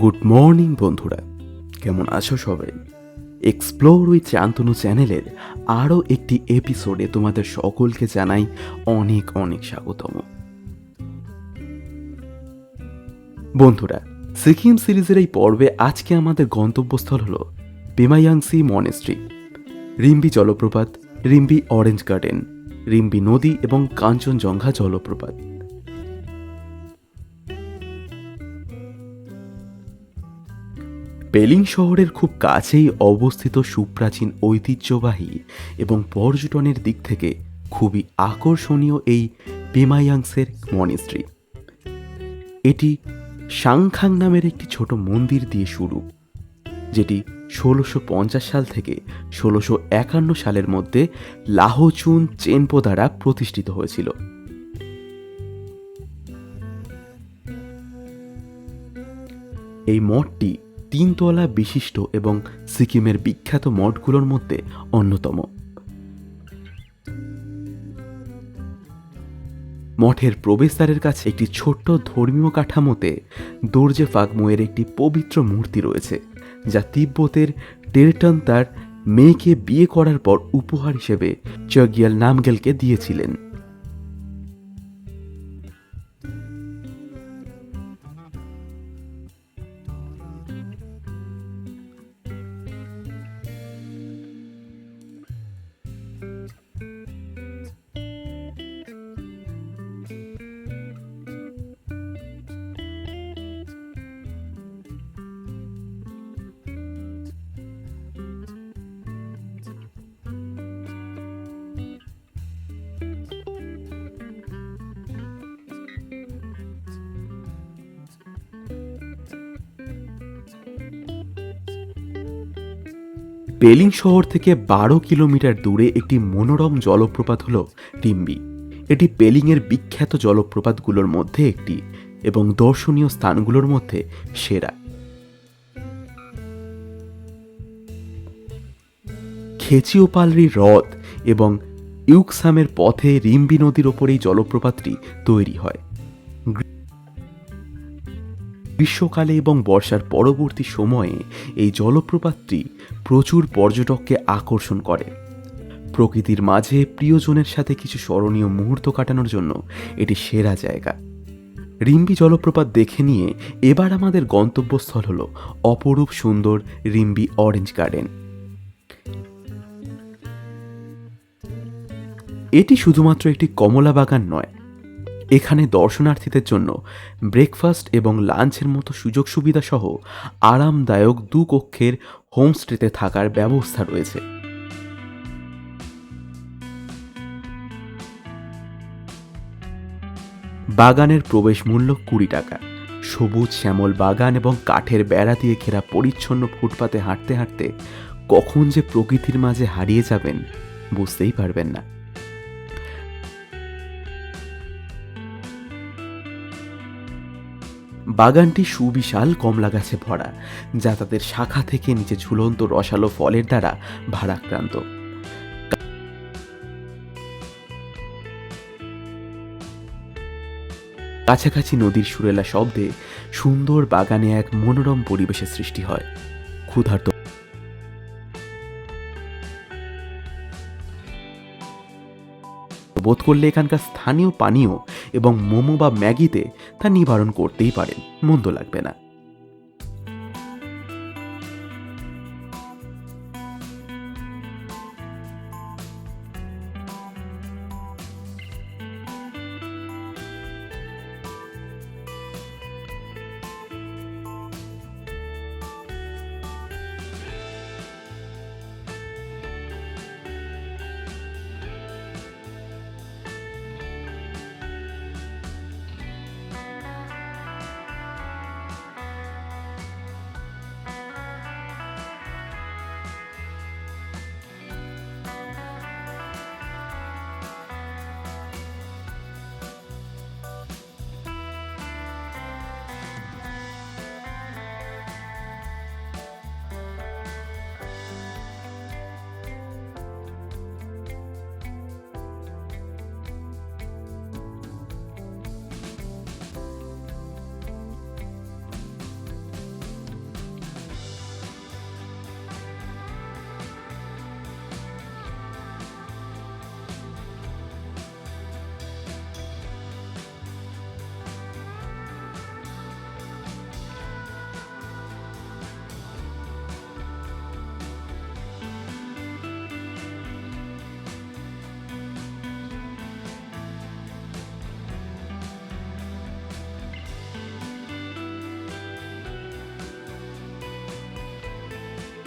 Good morning বন্ধুরা। কেমন আছো সবাই? এক্সপ্লোর উইথ চান্তনু চ্যানেলের আরও একটি এপিসোডে তোমাদের সকলকে জানাই অনেক অনেক স্বাগতম। বন্ধুরা, সিকিম সিরিজের এই পর্বে আজকে আমাদের গন্তব্যস্থল হল পেমায়াংসি মনেস্ট্রি রিম্বি জলপ্রপাত, রিম্বি অরেঞ্জ গার্ডেন রিম্বি নদী এবং কাঞ্চনজঙ্ঘা জলপ্রপাত। পেলিং শহরের খুব কাছেই অবস্থিত সুপ্রাচীন ঐতিহ্যবাহী এবং পর্যটনের দিক থেকে খুবই আকর্ষণীয় এই পেমায়াংসের মনিস্ট্রি। এটি সাংখাং নামের একটি ছোট মন্দির দিয়ে শুরু, যেটি ষোলোশো পঞ্চাশ সাল থেকে ষোলোশো একান্ন সালের মধ্যে লাহোচুন চেনপো দ্বারা প্রতিষ্ঠিত হয়েছিল। এই মঠটি তিনতলা বিশিষ্ট এবং সিকিমের বিখ্যাত মঠগুলোর মধ্যে অন্যতম। মঠের প্রবেশদ্বারের কাছে একটি ছোট্ট ধর্মীয় কাঠামোতে দর্জে ফাগমোয়ের একটি পবিত্র মূর্তি রয়েছে, যা তিব্বতের টেরটন তার মেয়েকে বিয়ে করার পর উপহার হিসেবে চগিয়াল নামগেলকে দিয়েছিলেন। পেলিং শহর থেকে বারো কিলোমিটার দূরে একটি মনোরম জলপ্রপাত হল টিম্বি। এটি পেলিংয়ের বিখ্যাত জলপ্রপাতগুলোর মধ্যে একটি এবং দর্শনীয় স্থানগুলোর মধ্যে সেরা। খেচিওপালরি হ্রদ এবং ইউকসামের পথে রিম্বি নদীর ওপর এই জলপ্রপাতটি তৈরি হয়। গ্রীষ্মকালে এবং বর্ষার পরবর্তী সময়ে এই জলপ্রপাতটি প্রচুর পর্যটককে আকর্ষণ করে। প্রকৃতির মাঝে প্রিয়জনের সাথে কিছু স্মরণীয় মুহূর্ত কাটানোর জন্য এটি সেরা জায়গা। রিম্বি জলপ্রপাত দেখে নিয়ে এবার আমাদের গন্তব্যস্থল হল অপরূপ সুন্দর রিম্বি অরেঞ্জ গার্ডেন। এটি শুধুমাত্র একটি কমলা বাগান নয় এখানে দর্শনার্থীদের জন্য ব্রেকফাস্ট এবং লাঞ্চের মতো সুযোগ সুবিধা সহ আরামদায়ক দু কক্ষের হোমস্টেতে থাকার ব্যবস্থা রয়েছে। বাগানের প্রবেশ মূল্য কুড়ি টাকা। সবুজ শ্যামল বাগান এবং কাঠের বেড়া দিয়ে ঘেরা পরিচ্ছন্ন ফুটপাতে হাঁটতে হাঁটতে কখন যে প্রকৃতির মাঝে হারিয়ে যাবেন বুঝতেই পারবেন না। বাগানটি সুবিশাল কমলা গাছে ভরা, যা তাদের শাখা থেকে নিচে ঝুলন্ত রসালো ফলের দ্বারা ভারাক্রান্ত। কাছাকাছি নদীর সুরেলা শব্দে সুন্দর বাগানে এক মনোরম পরিবেশের সৃষ্টি হয়। ক্ষুধার্ত বোধ করলে এখানকার স্থানীয় পানীয় এবং মোমো বা ম্যাগিতে তা নিবারণ করতেই পারেন। মন্দ লাগবে না।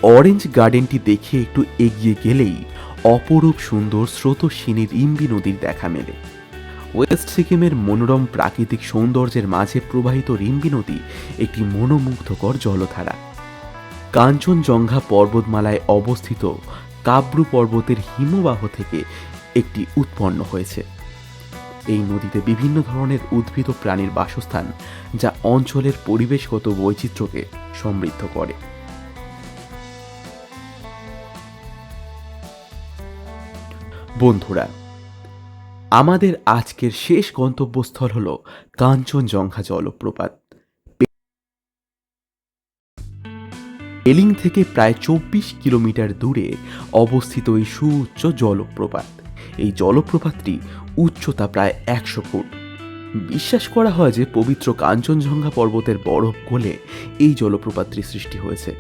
অরেঞ্জ গার্ডেনটি দেখে একটু এগিয়ে গেলেই অপরূপ সুন্দর স্রোতস্বিনী ইম্বি নদীর দেখা মেলে। ওয়েস্ট সিকিমের মনোরম প্রাকৃতিক সৌন্দর্যের মাঝে প্রবাহিত রিম্বি নদী একটি মনোমুগ্ধকর জলধারা। কাঞ্চনজঙ্ঘা পর্বতমালায় অবস্থিত কাব্রু পর্বতের হিমবাহ থেকে একটি উৎপন্ন হয়েছে। এই নদীতে বিভিন্ন ধরনের উদ্ভিদ প্রাণীর বাসস্থান যা অঞ্চলের পরিবেশগত বৈচিত্র্যকে সমৃদ্ধ করে। বন্ধুরা, আমাদের আজকের শেষ গন্তব্যস্থল হল কাঞ্চনজঙ্ঘা জলপ্রপাত। এলিং থেকে প্রায় চব্বিশ কিলোমিটার দূরে অবস্থিত এই সুউচ্চ জলপ্রপাত। এই জলপ্রপাতটি উচ্চতা প্রায় একশো ফুট। বিশ্বাস করা হয় যে পবিত্র কাঞ্চনজঙ্ঘা পর্বতের বরফ গলে এই জলপ্রপাতটি সৃষ্টি হয়েছে।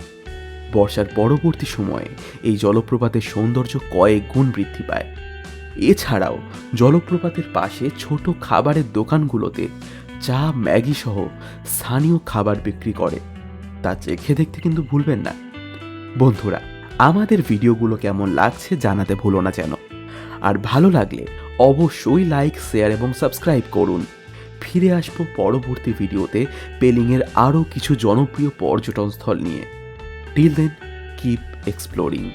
বর্ষার পরবর্তী সময়ে এই জলপ্রপাতের সৌন্দর্য কয়েক গুণ বৃদ্ধি পায়। এছাড়াও জলপ্রপাতের পাশে ছোট খাবারের দোকানগুলোতে চা, ম্যাগি সহ স্থানীয় খাবার বিক্রি করে। তা চেখে দেখতে কিন্তু ভুলবেন না। বন্ধুরা, আমাদের ভিডিওগুলো কেমন লাগছে জানাতে ভুলো না যেন। আর ভালো লাগলে অবশ্যই লাইক, শেয়ার এবং সাবস্ক্রাইব করুন। ফিরে আসব পরবর্তী ভিডিওতে পেলিংয়ের আরও কিছু জনপ্রিয় পর্যটন স্থল নিয়ে। Till then, keep exploring.